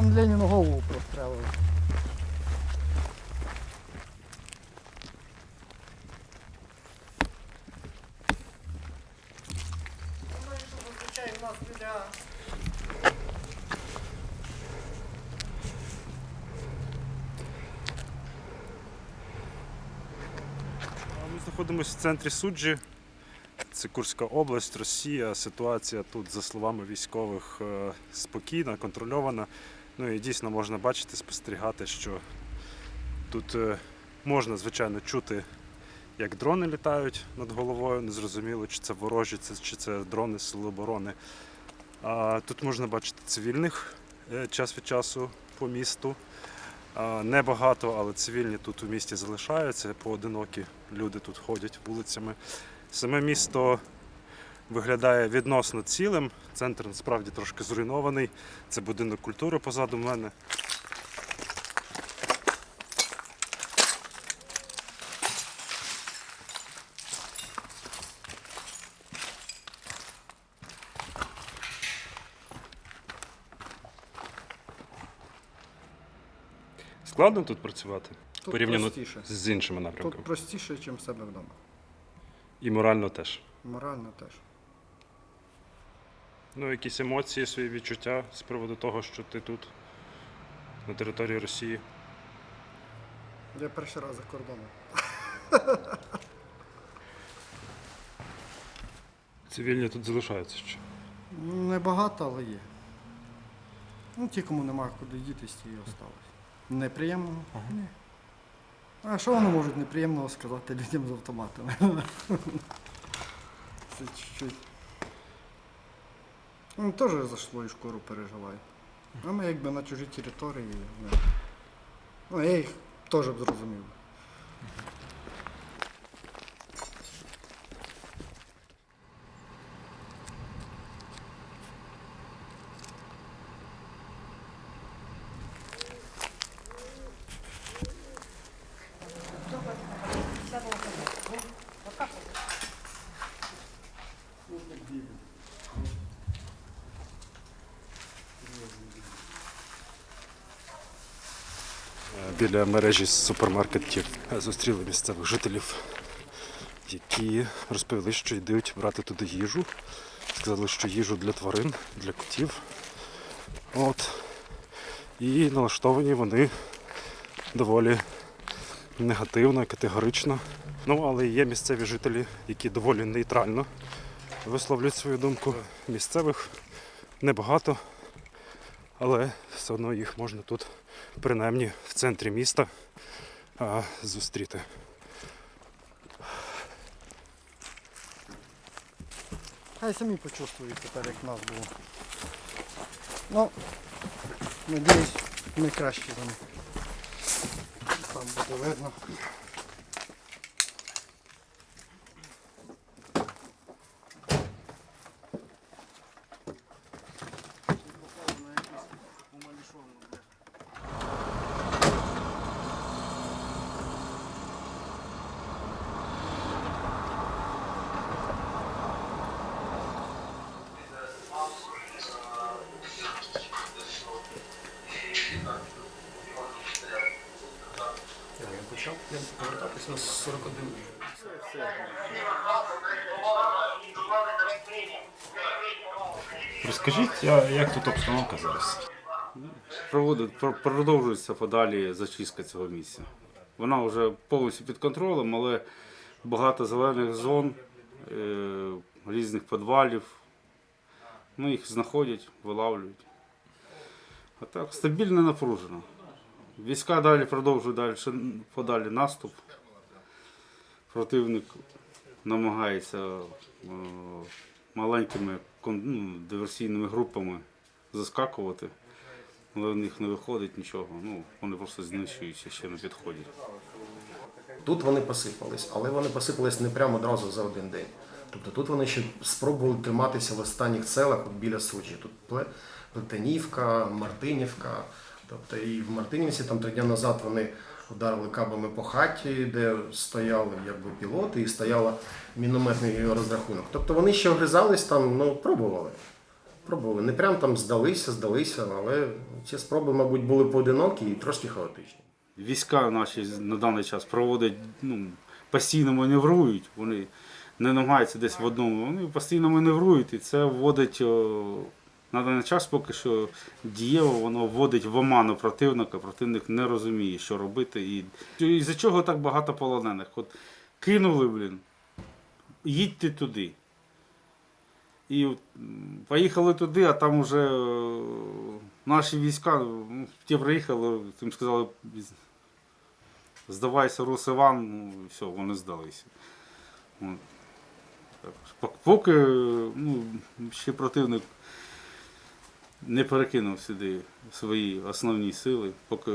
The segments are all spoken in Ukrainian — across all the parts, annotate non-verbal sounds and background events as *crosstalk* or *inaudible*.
Там Леніну голову прострелили. Ми знаходимося в центрі суджі. Це Курська область, Росія. Ситуація тут, за словами військових, е, спокійна, контрольована. Ну і дійсно можна бачити, спостерігати, що тут е, можна, звичайно, чути, як дрони літають над головою. Незрозуміло, чи це ворожі, чи це дрони Сил оборони. А тут можна бачити цивільних е, час від часу по місту. Небагато, але цивільні тут у місті залишаються, поодинокі люди тут ходять вулицями. Саме місто виглядає відносно цілим. Центр насправді трошки зруйнований. Це будинок культури позаду мене. Складно тут працювати Тут порівняно простіше. з іншими напрямками. Тут простіше, ніж в себе вдома. І морально теж. Морально теж. Ну, якісь емоції, свої відчуття з приводу того, що ти тут, на території Росії. Я перший раз за кордоном. Цивільні тут залишаються ще. Небагато, але є. Ну, ті, кому немає куди дітись, ті і осталось. Неприємного? Ні. А що вони можуть неприємного сказати людям з автоматами? *laughs* Це чуть-чуть. Ну, теж за свою шкуру переживаю. А ми якби на чужій території. Ну, я їх теж б зрозумів. Е, Біля мережі супермаркетів зустріли місцевих жителів, які розповіли, що йдуть брати туди їжу. Сказали, що їжу для тварин, для котів. От. І налаштовані вони доволі негативно, категорично. Ну, але є місцеві жителі, які доволі нейтрально висловлюють свою думку. Місцевих небагато, але все одно їх можна тут, принаймні в центрі міста, а, зустріти. Хай самі почувствують тепер, як нас було. Ну, надіюсь, ми краще за них. Там буде видно. Я почав повертатися на 41. Розкажіть, як тут обстановка зараз? Продовжується подалі зачистка цього місця. Вона вже повністю під контролем, але багато зелених зон, е, різних підвалів. Ну, їх знаходять, вилавлюють. А так, стабільно напружено. Війська далі продовжують далі, подалі наступ. Противник намагається е, маленькими ну, диверсійними групами заскакувати, але в них не виходить нічого. Ну, вони просто знищуються ще на підході. Тут вони посипались, але вони посипались не прямо одразу за один день. Тобто тут вони ще спробували триматися в останніх селах біля Суджі. Тут Плетенівка, Мартинівка. Тобто і в Мартинівці там три дні назад вони ударили кабами по хаті, де стояли якби пілоти, і стояла мінометний розрахунок. Тобто вони ще огризались там, ну пробували. Пробували. Не прям там здалися, здалися, але ці спроби, мабуть, були поодинокі і трошки хаотичні. Війська наші на даний час проводять, ну, постійно маневрують, вони не намагаються десь в одному, вони постійно маневрують, і це вводить на даний час поки що дієво, воно вводить в оману противника, противник не розуміє, що робити. І, за чого так багато полонених? От кинули, блін, їдьте туди. І поїхали туди, а там уже е, наші війська, ну, ті приїхали, їм сказали, здавайся, Рус Іван, ну і все, вони здалися. От. Поки ну, ще противник не перекинув сюди свої основні сили, поки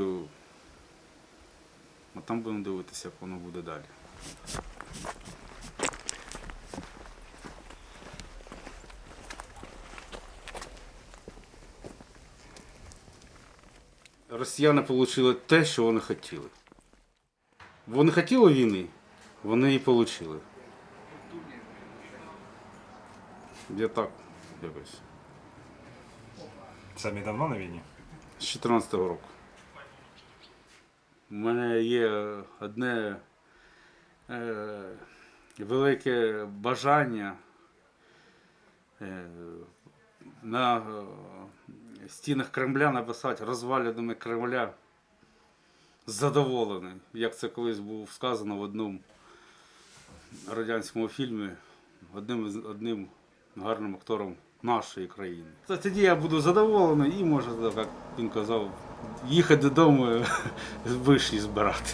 а там будемо дивитися, як воно буде далі. Росіяни отримали те, що вони хотіли. Вони хотіли війни, вони її отримали. Я так якось. Самі давно на війні? З 2014 року. У мене є одне е, велике бажання е, на е, стінах Кремля написати розвалинами Кремля задоволений, як це колись було сказано в одному радянському фільмі одним, одним гарним актором нашої країни. Та Тоді я буду задоволений і можу, як він казав, їхати додому *laughs* вишні збирати.